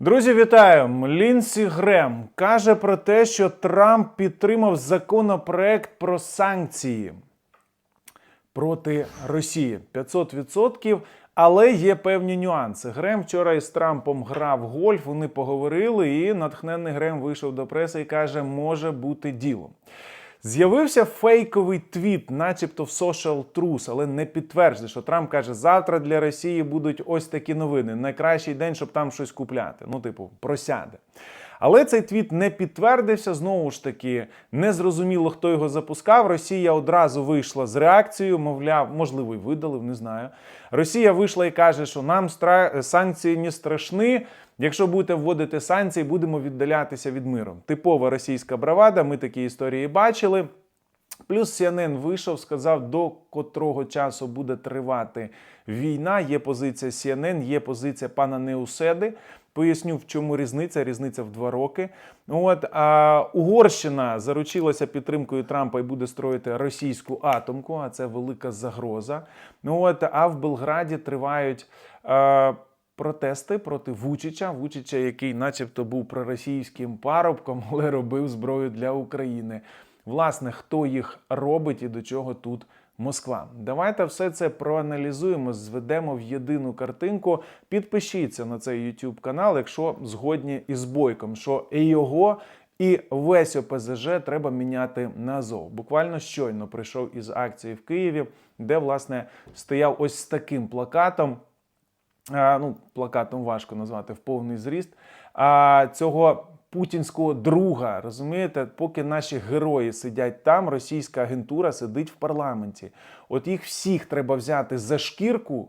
Друзі, вітаю! Лінсі Грем каже про те, що Трамп підтримав законопроект про санкції проти Росії 500%, але є певні нюанси. Грем вчора із Трампом грав гольф, вони поговорили, і натхненний Грем вийшов до преси і каже, може бути діло. З'явився фейковий твіт, начебто в Social Truth, але не підтверджений, що Трамп каже, завтра для Росії будуть ось такі новини. Найкращий день, щоб там щось купляти. Ну, типу, просяде. Але цей твіт не підтвердився. Знову ж таки, не зрозуміло, хто його запускав. Росія одразу вийшла з реакцією, мовляв, можливо, й видалив, не знаю. Росія вийшла і каже, що нам стра... санкції не страшні. Якщо будете вводити санкції, будемо віддалятися від миру. Типова російська бравада. Ми такі історії бачили. Плюс CNN вийшов, сказав, до котрого часу буде тривати війна. Є позиція CNN, є позиція пана Неуседи. Поясню, в чому різниця. Різниця в два роки. От а Угорщина заручилася підтримкою Трампа і буде строїти російську атомку, а це велика загроза. От а в Белграді тривають. А, Протести проти Вучича, Вучича, який, начебто, був проросійським парубком, але робив зброю для України. Власне, хто їх робить і до чого тут Москва? Давайте все це проаналізуємо, зведемо в єдину картинку. Підпишіться на цей YouTube канал, якщо згодні із бойком, що і його. І весь ОПЗЖ треба міняти на ЗОВ. Буквально щойно прийшов із акції в Києві, де власне стояв ось з таким плакатом. А, ну, плакатом важко назвати в повний зріст. А цього путінського друга, розумієте, поки наші герої сидять там, російська агентура сидить в парламенті. От їх всіх треба взяти за шкірку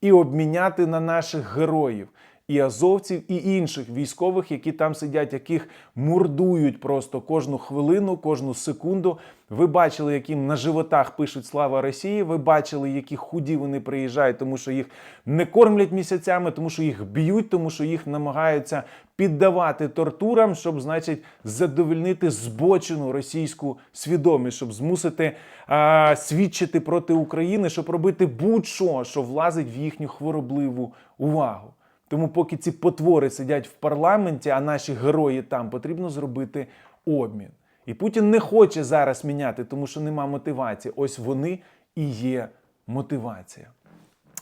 і обміняти на наших героїв. І азовців, і інших військових, які там сидять, яких мордують просто кожну хвилину, кожну секунду. Ви бачили, яким на животах пишуть слава Росії. Ви бачили, які худі вони приїжджають, тому що їх не кормлять місяцями, тому що їх б'ють, тому що їх намагаються піддавати тортурам, щоб, значить, задовольнити збочену російську свідомість, щоб змусити а, свідчити проти України, щоб робити будь-що, що влазить в їхню хворобливу увагу. Тому, поки ці потвори сидять в парламенті, а наші герої там, потрібно зробити обмін. І Путін не хоче зараз міняти, тому що нема мотивації. Ось вони і є мотивація.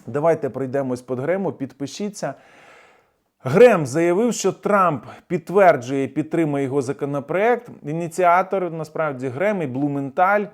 Давайте пройдемось по Грему, підпишіться. Грем заявив, що Трамп підтверджує і підтримує його законопроект. Ініціатор насправді Грем і Блументаль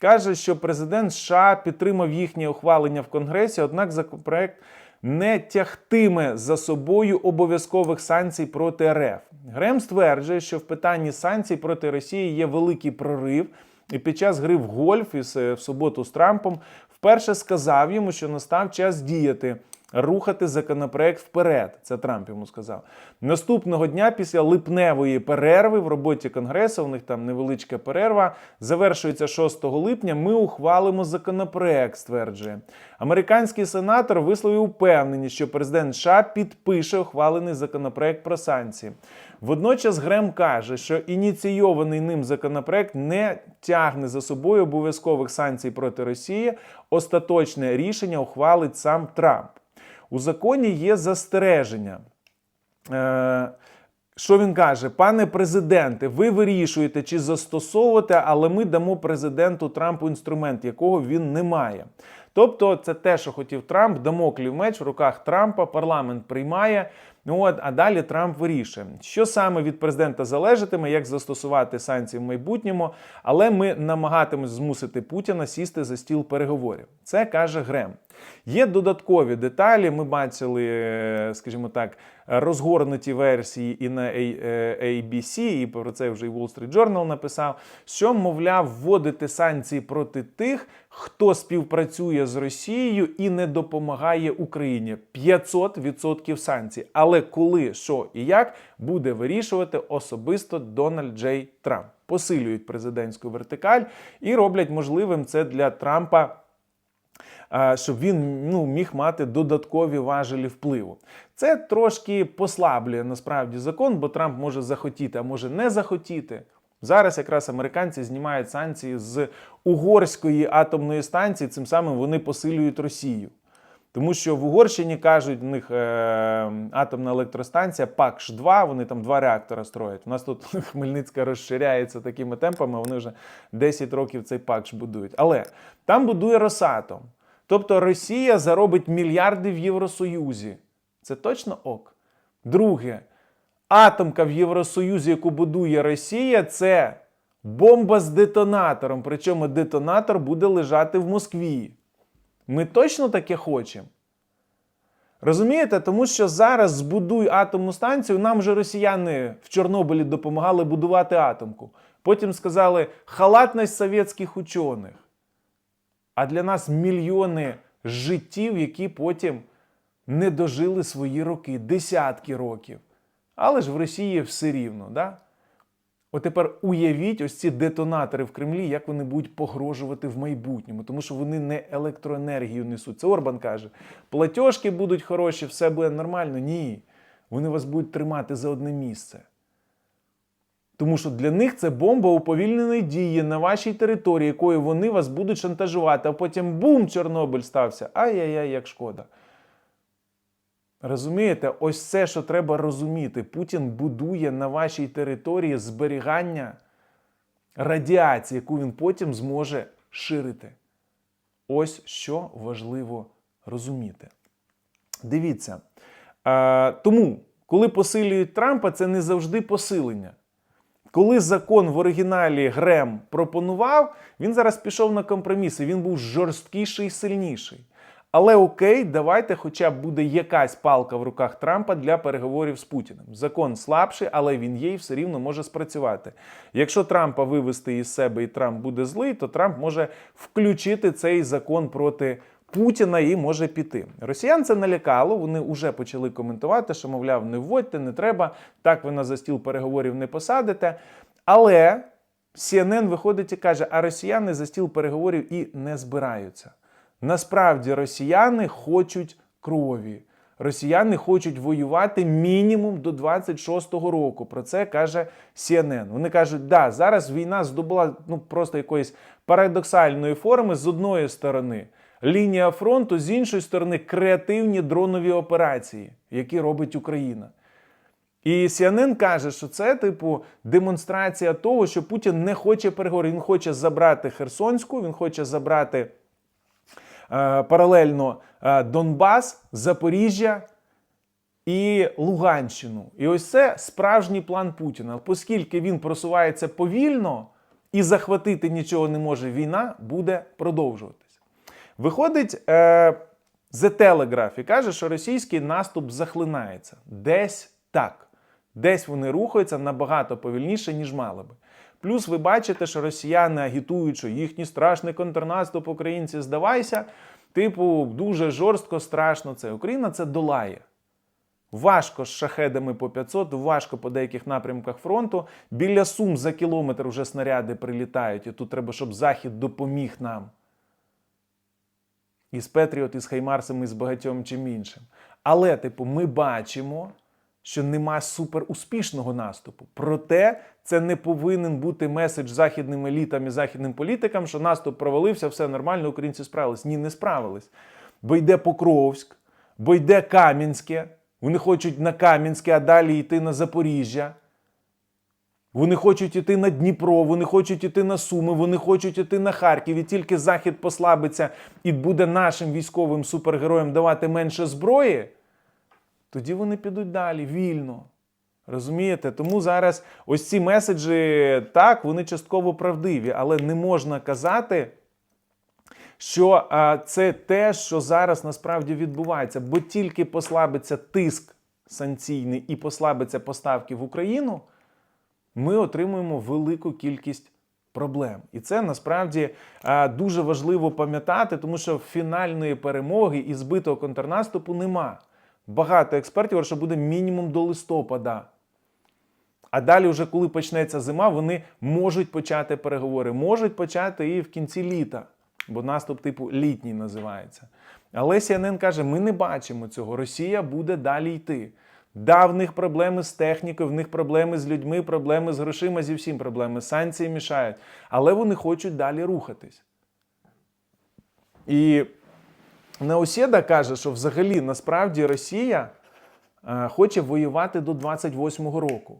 каже, що президент США підтримав їхнє ухвалення в Конгресі, однак законопроект не тягтиме за собою обов'язкових санкцій проти РФ. Грем стверджує, що в питанні санкцій проти Росії є великий прорив. І під час гри в гольф із в суботу з Трампом вперше сказав йому, що настав час діяти, рухати законопроект вперед. Це Трамп йому сказав. Наступного дня, після липневої перерви в роботі Конгресу, у них там невеличка перерва, завершується 6 липня. Ми ухвалимо законопроект, стверджує. Американський сенатор висловив упевненість, що президент США підпише ухвалений законопроект про санкції. Водночас Грем каже, що ініційований ним законопроект не тягне за собою обов'язкових санкцій проти Росії. Остаточне рішення ухвалить сам Трамп. У законі є застереження. Е, що він каже, пане президенте, ви вирішуєте, чи застосовувати, але ми дамо президенту Трампу інструмент, якого він не має. Тобто, це те, що хотів Трамп, дамоклів меч в руках Трампа, парламент приймає. Ну от, а далі Трамп вирішує, що саме від президента залежатиме, як застосувати санкції в майбутньому, але ми намагатимемось змусити Путіна сісти за стіл переговорів. Це каже Грем. Є додаткові деталі. Ми бачили, скажімо так, розгорнуті версії і на ABC, і про це вже і Wall Street Journal написав, що, мовляв, вводити санкції проти тих, хто співпрацює з Росією і не допомагає Україні. 500% санкцій. Але коли, що і як буде вирішувати особисто Дональд Джей Трамп. Посилюють президентську вертикаль і роблять можливим це для Трампа щоб він ну, міг мати додаткові важелі впливу. Це трошки послаблює насправді закон, бо Трамп може захотіти, а може не захотіти. Зараз якраз американці знімають санкції з угорської атомної станції, цим самим вони посилюють Росію. Тому що в Угорщині кажуть, в них е, атомна електростанція ПАКШ-2, вони там два реактора строять. У нас тут Хмельницька розширяється такими темпами, вони вже 10 років цей ПАКШ будують. Але там будує Росатом. Тобто Росія заробить мільярди в Євросоюзі. Це точно ок. Друге, атомка в Євросоюзі, яку будує Росія, це бомба з детонатором. Причому детонатор буде лежати в Москві. Ми точно таке хочемо. Розумієте? Тому що зараз збудуй атомну станцію, нам же росіяни в Чорнобилі допомагали будувати атомку. Потім сказали халатність совєтських учених. А для нас мільйони життів, які потім не дожили свої роки, десятки років. Але ж в Росії все рівно. Да? От тепер уявіть ось ці детонатори в Кремлі, як вони будуть погрожувати в майбутньому, тому що вони не електроенергію несуть. Це Орбан каже: платіжки будуть хороші, все буде нормально. Ні. Вони вас будуть тримати за одне місце. Тому що для них це бомба уповільненої дії на вашій території, якою вони вас будуть шантажувати, а потім бум, Чорнобиль стався. Ай-яй-яй, як шкода. Розумієте, ось це, що треба розуміти. Путін будує на вашій території зберігання радіації, яку він потім зможе ширити. Ось що важливо розуміти. Дивіться. Е, тому, коли посилюють Трампа, це не завжди посилення. Коли закон в оригіналі Грем пропонував, він зараз пішов на компроміси. Він був жорсткіший і сильніший. Але окей, давайте, хоча б буде якась палка в руках Трампа для переговорів з Путіним. Закон слабший, але він є і все рівно може спрацювати. Якщо Трампа вивести із себе і Трамп буде злий, то Трамп може включити цей закон проти Путіна і може піти. Росіян це налякало. Вони вже почали коментувати, що, мовляв, не вводьте, не треба. Так ви за стіл переговорів не посадите. Але CNN виходить і каже: а росіяни за стіл переговорів і не збираються. Насправді росіяни хочуть крові. Росіяни хочуть воювати мінімум до 26-го року. Про це каже CNN. Вони кажуть, да, зараз війна здобула ну просто якоїсь парадоксальної форми з одної сторони. Лінія фронту, з іншої сторони, креативні дронові операції, які робить Україна. І CNN каже, що це, типу, демонстрація того, що Путін не хоче переговорів. Він хоче забрати Херсонську, він хоче забрати е, паралельно е, Донбас, Запоріжжя і Луганщину. І ось це справжній план Путіна. Оскільки він просувається повільно і захватити нічого не може, війна буде продовжуватись. Виходить е, The Telegraph і каже, що російський наступ захлинається. Десь так. Десь вони рухаються набагато повільніше, ніж мали би. Плюс ви бачите, що росіяни агітують, що їхній страшний контрнаступ українці здавайся. Типу, дуже жорстко, страшно це. Україна це долає. Важко з шахедами по 500, важко по деяких напрямках фронту. Біля Сум за кілометр вже снаряди прилітають, і тут треба, щоб Захід допоміг нам. І з Петріот, і з Хаймарсом, і з багатьом чим іншим. Але, типу, ми бачимо, що нема суперуспішного наступу. Проте це не повинен бути меседж західним елітам і західним політикам, що наступ провалився, все нормально, українці справились. Ні, не справились. Бо йде Покровськ, бо йде Кам'янське. Вони хочуть на Кам'янське, а далі йти на Запоріжжя. Вони хочуть йти на Дніпро, вони хочуть йти на Суми, вони хочуть йти на Харків. І тільки Захід послабиться і буде нашим військовим супергероям давати менше зброї, тоді вони підуть далі вільно. Розумієте? Тому зараз ось ці меседжі, так, вони частково правдиві, але не можна казати, що це те, що зараз насправді відбувається, бо тільки послабиться тиск санкційний і послабиться поставки в Україну ми отримуємо велику кількість проблем. І це насправді дуже важливо пам'ятати, тому що фінальної перемоги і збитого контрнаступу нема. Багато експертів що буде мінімум до листопада. А далі, вже коли почнеться зима, вони можуть почати переговори, можуть почати і в кінці літа, бо наступ типу літній називається. Але CNN каже: ми не бачимо цього. Росія буде далі йти. Да, в них проблеми з технікою, в них проблеми з людьми, проблеми з грошима, зі всім проблеми. Санкції мішають. Але вони хочуть далі рухатись. І Неосєда каже, що взагалі насправді Росія е, хоче воювати до 28-го року.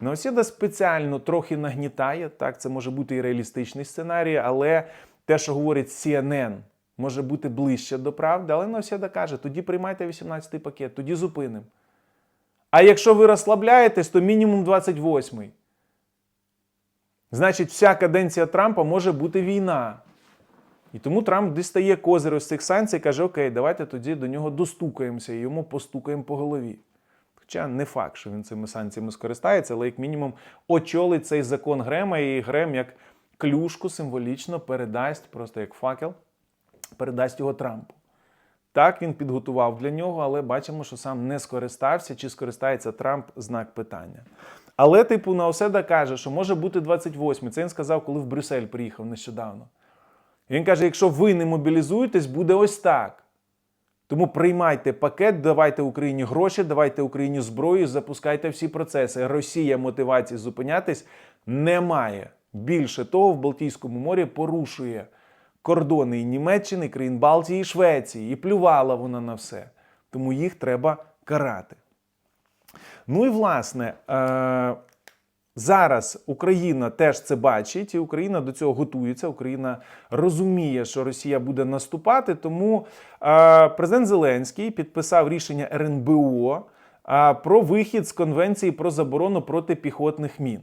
Неосєда спеціально трохи нагнітає, так, це може бути і реалістичний сценарій, але те, що говорить CNN, може бути ближче до правди. Але Неосєда каже, тоді приймайте 18-й пакет, тоді зупинимо. А якщо ви розслабляєтесь, то мінімум 28-й. Значить, вся каденція Трампа може бути війна. І тому Трамп дістає козир з цих санкцій і каже: Окей, давайте тоді до нього достукаємося і йому постукаємо по голові. Хоча не факт, що він цими санкціями скористається, але як мінімум очолить цей закон Грема, і Грем як клюшку символічно передасть, просто як факел, передасть його Трампу. Так, він підготував для нього, але бачимо, що сам не скористався, чи скористається Трамп знак питання. Але, типу, Науседа каже, що може бути 28-й. Це він сказав, коли в Брюссель приїхав нещодавно. Він каже: якщо ви не мобілізуєтесь, буде ось так. Тому приймайте пакет, давайте Україні гроші, давайте Україні зброю, запускайте всі процеси. Росія мотивації зупинятись не має. Більше того, в Балтійському морі порушує кордони і Німеччини, і країн Балтії і Швеції. І плювала вона на все. Тому їх треба карати. Ну і власне. Е- Зараз Україна теж це бачить, і Україна до цього готується. Україна розуміє, що Росія буде наступати. Тому е, президент Зеленський підписав рішення РНБО е, про вихід з конвенції про заборону протипіхотних мін.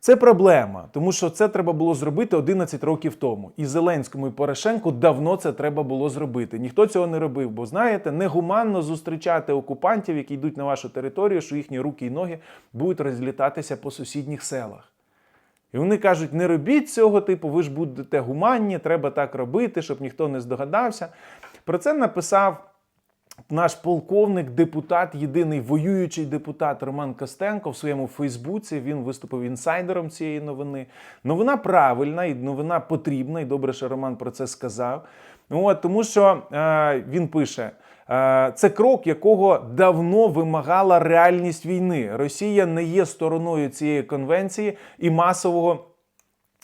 Це проблема, тому що це треба було зробити 11 років тому. І Зеленському і Порошенку давно це треба було зробити. Ніхто цього не робив, бо знаєте, негуманно зустрічати окупантів, які йдуть на вашу територію, що їхні руки і ноги будуть розлітатися по сусідніх селах. І вони кажуть: не робіть цього, типу, ви ж будете гуманні, треба так робити, щоб ніхто не здогадався. Про це написав наш полковник, депутат, єдиний воюючий депутат Роман Костенко в своєму Фейсбуці. Він виступив інсайдером цієї новини. Новина правильна і новина потрібна, і добре, що Роман про це сказав. От, тому що е, він пише. е, Це крок, якого давно вимагала реальність війни. Росія не є стороною цієї конвенції і масового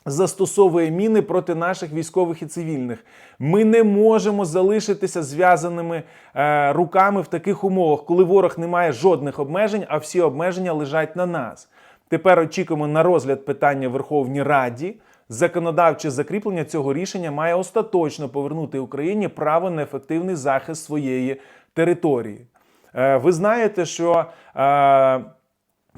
застосовує міни проти наших військових і цивільних. Ми не можемо залишитися зв'язаними е, руками в таких умовах, коли ворог не має жодних обмежень, а всі обмеження лежать на нас. Тепер очікуємо на розгляд питання в Верховній Раді. Законодавче закріплення цього рішення має остаточно повернути Україні право на ефективний захист своєї території. Е, ви знаєте, що е,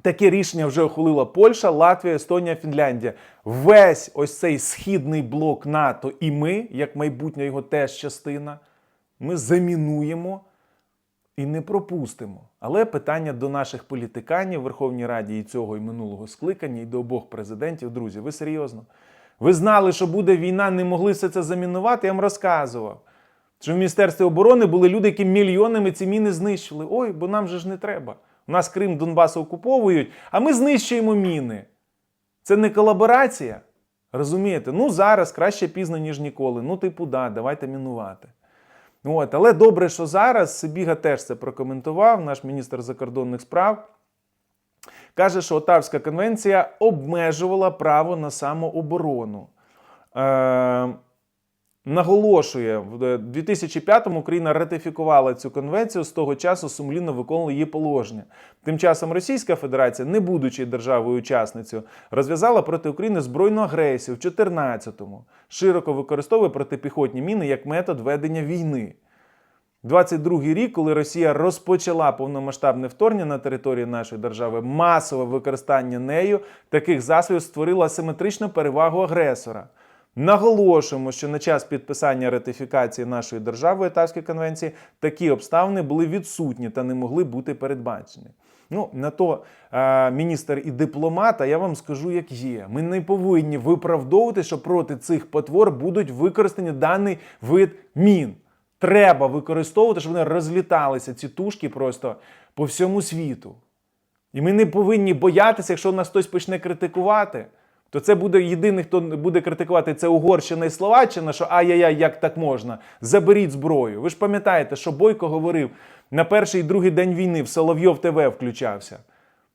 Таке рішення вже ухвалила Польща, Латвія, Естонія, Фінляндія. Весь ось цей східний блок НАТО і ми, як майбутня його теж частина, ми замінуємо і не пропустимо. Але питання до наших політиканів в Верховній Раді і цього і минулого скликання, і до обох президентів. Друзі, ви серйозно? Ви знали, що буде війна, не могли все це замінувати? Я вам розказував. Що в Міністерстві оборони були люди, які мільйонами ці міни знищили. Ой, бо нам же ж не треба. У нас Крим, Донбас окуповують, а ми знищуємо міни. Це не колаборація. Розумієте? Ну зараз краще пізно, ніж ніколи. Ну, типу, да, давайте мінувати. От, але добре, що зараз Сибіга теж це прокоментував, наш міністр закордонних справ. Каже, що Отавська конвенція обмежувала право на самооборону. Е, Наголошує, в 2005-му Україна ратифікувала цю конвенцію, з того часу сумлінно виконувала її положення. Тим часом Російська Федерація, не будучи державою-учасницею, розв'язала проти України збройну агресію в 2014-му, широко використовує протипіхотні міни як метод ведення війни. 22-й рік, коли Росія розпочала повномасштабне вторгнення на території нашої держави, масове використання нею таких засобів створило асиметричну перевагу агресора. Наголошуємо, що на час підписання ратифікації нашої держави Етавської конвенції такі обставини були відсутні та не могли бути передбачені. Ну, на то е, міністр і дипломат, я вам скажу, як є. Ми не повинні виправдовувати, що проти цих потвор будуть використані даний вид мін. Треба використовувати, щоб вони розліталися, ці тушки просто по всьому світу. І ми не повинні боятися, якщо нас хтось почне критикувати то це буде єдиний, хто буде критикувати це Угорщина і Словаччина, що ай-яй-яй, як так можна? Заберіть зброю. Ви ж пам'ятаєте, що Бойко говорив на перший і другий день війни в Соловйов ТВ включався.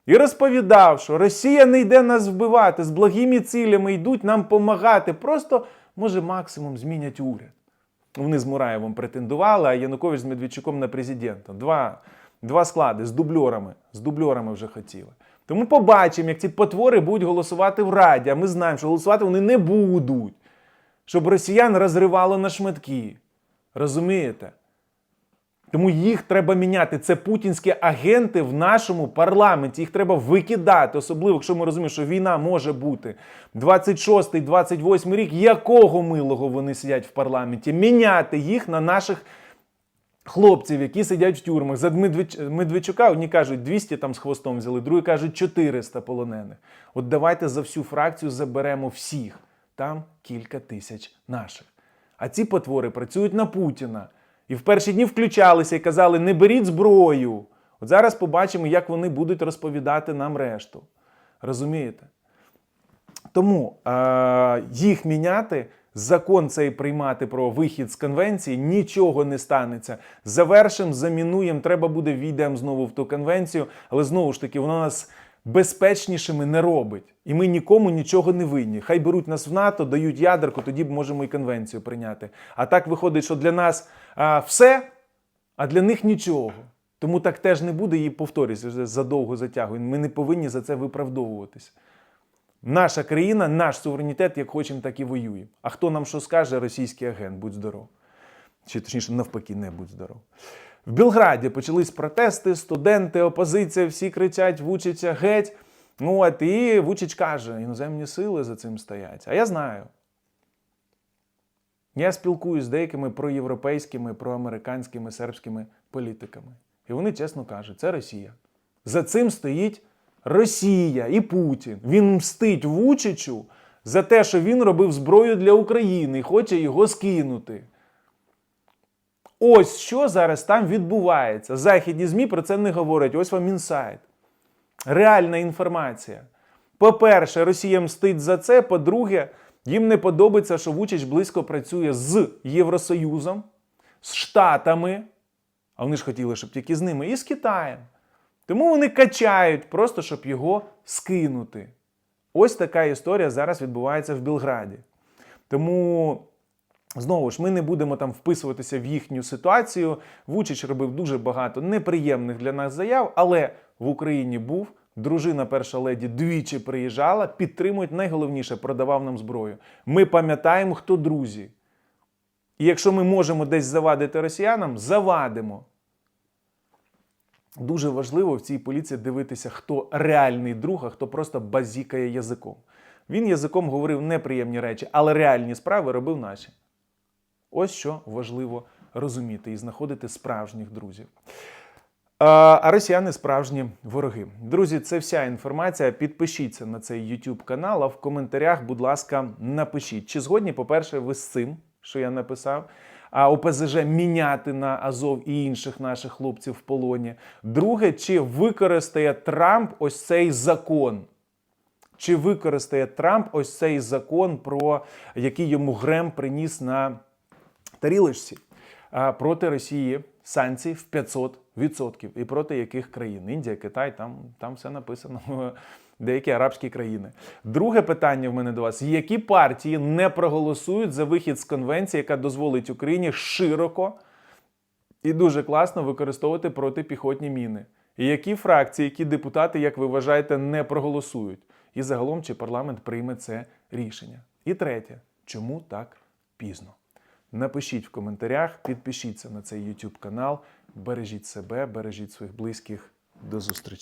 І розповідав, що Росія не йде нас вбивати, з благими цілями йдуть нам помагати. Просто, може, максимум змінять уряд. Вони з Мураєвим претендували, а Янукович з Медведчуком на президента. Два, два склади з дубльорами. З дубльорами вже хотіли. Тому побачимо, як ці потвори будуть голосувати в Раді. А ми знаємо, що голосувати вони не будуть. Щоб росіян розривало на шматки. Розумієте? Тому їх треба міняти. Це путінські агенти в нашому парламенті. Їх треба викидати, особливо, якщо ми розуміємо, що війна може бути 26-й, 28 рік. Якого милого вони сидять в парламенті? Міняти їх на наших хлопців, які сидять в тюрмах. За Медведчука одні кажуть 200 там з хвостом взяли, другі кажуть 400 полонених. От давайте за всю фракцію заберемо всіх. Там кілька тисяч наших. А ці потвори працюють на Путіна. І в перші дні включалися і казали: не беріть зброю. От зараз побачимо, як вони будуть розповідати нам решту. Розумієте? Тому е, їх міняти, закон цей приймати про вихід з конвенції, нічого не станеться. Завершимо, замінуємо, треба буде війдемо знову в ту конвенцію, але знову ж таки, вона нас безпечнішими не робить. І ми нікому нічого не винні. Хай беруть нас в НАТО, дають ядерку, тоді можемо і конвенцію прийняти. А так виходить, що для нас а, все, а для них нічого. Тому так теж не буде і повторюся, вже задовго затягуємо. Ми не повинні за це виправдовуватись. Наша країна, наш суверенітет, як хочемо, так і воює. А хто нам що скаже, російський агент, будь здоров. Чи точніше, навпаки, не будь здоров. В Білграді почались протести, студенти, опозиція, всі кричать, Вучича геть. Ну от і Вучич каже, іноземні сили за цим стоять. А я знаю. Я спілкуюсь з деякими проєвропейськими, проамериканськими, сербськими політиками. І вони чесно кажуть, це Росія. За цим стоїть Росія і Путін. Він мстить Вучичу за те, що він робив зброю для України і хоче його скинути. Ось що зараз там відбувається. Західні ЗМІ про це не говорять. Ось вам інсайт. Реальна інформація. По-перше, Росія мстить за це. По-друге, їм не подобається, що Вучич близько працює з Євросоюзом, з Штатами, а вони ж хотіли, щоб тільки з ними, і з Китаєм. Тому вони качають, просто щоб його скинути. Ось така історія зараз відбувається в Білграді. Тому. Знову ж, ми не будемо там вписуватися в їхню ситуацію. Вучич робив дуже багато неприємних для нас заяв, але в Україні був. Дружина перша леді двічі приїжджала, підтримують найголовніше, продавав нам зброю. Ми пам'ятаємо, хто друзі. І якщо ми можемо десь завадити росіянам, завадимо. Дуже важливо в цій поліції дивитися, хто реальний друг, а хто просто базікає язиком. Він язиком говорив неприємні речі, але реальні справи робив наші. Ось що важливо розуміти і знаходити справжніх друзів. А росіяни справжні вороги. Друзі, це вся інформація. Підпишіться на цей YouTube канал, а в коментарях, будь ласка, напишіть. Чи згодні, по-перше, ви з цим, що я написав, ОПЗЖ міняти на Азов і інших наших хлопців в полоні. Друге, чи використає Трамп ось цей закон? Чи використає Трамп ось цей закон, про який йому Грем приніс на тарілочці проти Росії санкцій в 500%. І проти яких країн? Індія, Китай, там, там все написано. Деякі арабські країни. Друге питання в мене до вас: які партії не проголосують за вихід з конвенції, яка дозволить Україні широко і дуже класно використовувати протипіхотні міни? І які фракції, які депутати, як ви вважаєте, не проголосують? І загалом, чи парламент прийме це рішення? І третє, чому так пізно? Напишіть в коментарях, підпишіться на цей YouTube канал, бережіть себе, бережіть своїх близьких. До зустрічі!